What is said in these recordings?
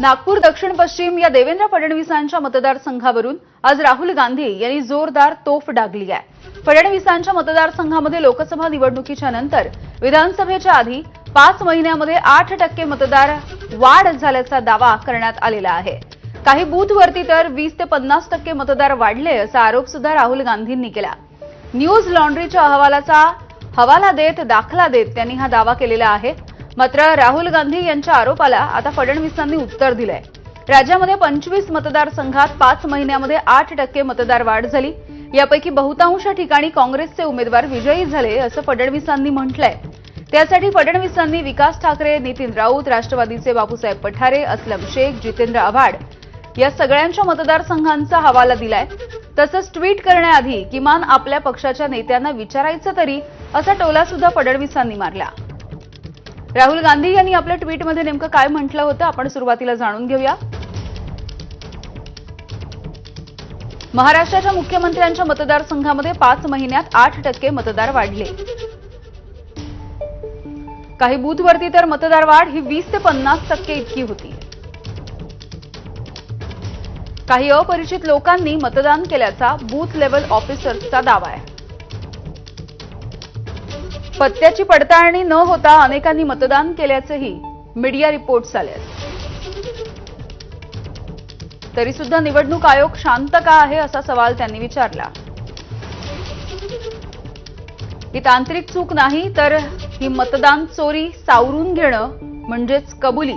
नागपूर दक्षिण पश्चिम या देवेंद्र फडणवीसांच्या मतदारसंघावरून आज राहुल गांधी यांनी जोरदार तोफ डागली आहे. फडणवीसांच्या मतदारसंघामध्ये लोकसभा निवडणुकीच्या नंतर विधानसभेच्या आधी पाच महिन्यामध्ये आठ टक्के मतदार वाढ झाल्याचा दावा करण्यात आलेला आहे. काही बूथवरती तर वीस ते पन्नास टक्के मतदार वाढले असा आरोप सुद्धा राहुल गांधींनी केला. न्यूज लॉन्ड्रीच्या अहवालाचा हवाला देत दाखला देत त्यांनी हा दावा केलेला आहे. मात्र राहुल गांधी यांच्या आरोपाला आता फडणवीसांनी उत्तर दिलंय. राज्यामध्ये पंचवीस मतदारसंघात पाच महिन्यामध्ये आठ टक्के मतदार वाढ झाली. यापैकी बहुतांश ठिकाणी काँग्रेसचे उमेदवार विजयी झाले असं फडणवीसांनी म्हटलंय. त्यासाठी फडणवीसांनी विकास ठाकरे नितीन राऊत राष्ट्रवादीचे बापूसाहेब पठारे असलम शेख जितेंद्र आव्हाड या सगळ्यांच्या मतदारसंघांचा हवाला दिलाय. तसंच ट्विट करण्याआधी किमान आपल्या पक्षाच्या नेत्यांना विचारायचं तरी असा टोला सुद्धा फडणवीसांनी मारला. राहुल गांधी यांनी आपल्या ट्विटमध्ये नेमकं काय म्हटलं होतं आपण सुरुवातीला जाणून घेऊया. महाराष्ट्राच्या मुख्यमंत्र्यांच्या मतदारसंघामध्ये पाच महिन्यात आठ टक्के मतदार वाढले. काही बूथवरती तर मतदार वाढ ही वीस ते पन्नास टक्के इतकी होती. काही अपरिचित लोकांनी मतदान केल्याचा बूथ लेवल ऑफिसर्सचा दावा आहे. पत्त्याची पडताळणी न होता अनेकांनी मतदान केल्याचेही मीडिया रिपोर्ट्स आले तरी सुद्धा निवडणूक आयोग शांत का आहे असा सवाल त्यांनी विचारला. ही तांत्रिक चूक नाही तर ही मतदान चोरी सावरून घेणं म्हणजेच कबुली.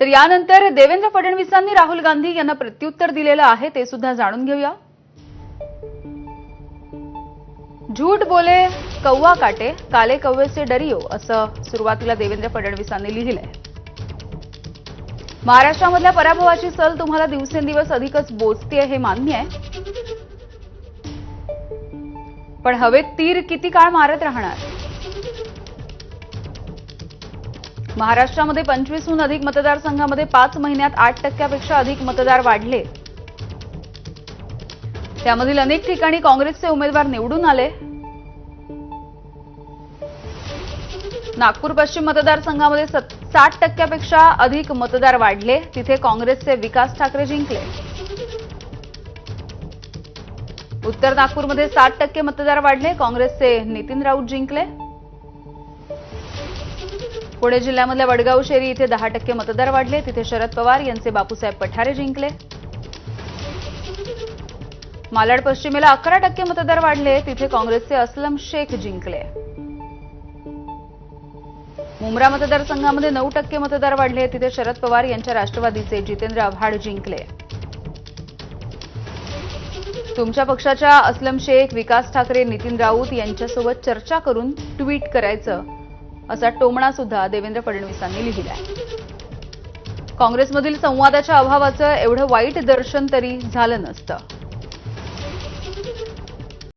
तर यानंतर देवेंद्र फडणवीसांनी राहुल गांधी यांना प्रत्युत्तर दिलेलं आहे ते सुद्धा जाणून घेऊया. झूठ बोले कौवा काटे काले कव्वेचे से डरियो असं सुरुवातीला देवेंद्र फडणवीसांनी लिहिलंय. महाराष्ट्रामधल्या पराभवाची सल तुम्हाला दिवसेंदिवस अधिकच बोचतीये हे मान्य आहे. पण हवेत तीर किती काळ मारत राहणार? महाराष्ट्रामध्ये पंचवीसहून अधिक मतदारसंघामध्ये पाच महिन्यात आठ टक्क्यापेक्षा अधिक मतदार वाढले. त्यामधील अनेक ठिकाणी काँग्रेसचे उमेदवार निवडून आले. नागपूर पश्चिम मतदारसंघामध्ये साठ टक्क्यापेक्षा अधिक मतदार वाढले. तिथे काँग्रेसचे विकास ठाकरे जिंकले. उत्तर नागपूरमध्ये साठ टक्के मतदार वाढले. काँग्रेसचे नितीन राऊत जिंकले. पुणे जिल्ह्यामधल्या वडगाव शेरी इथे दहा टक्के मतदार वाढले. तिथे शरद पवार यांचे बापूसाहेब पठारे जिंकले. मालाड पश्चिमेला अकरा टक्के मतदार वाढले. तिथे काँग्रेसचे असलम शेख जिंकले. मुंब्रा मतदारसंघामध्ये नऊ टक्के मतदार वाढले. तिथे शरद पवार यांच्या राष्ट्रवादीचे जितेंद्र आव्हाड जिंकले. तुमच्या पक्षाच्या असलम शेख विकास ठाकरे नितीन राऊत यांच्यासोबत चर्चा करून ट्विट करायचं असा टोमणा सुद्धा देवेंद्र फडणवीसांनी लिहिलाय. काँग्रेसमधील संवादाच्या अभावाचं एवढं वाईट दर्शन तरी झालं नसतं.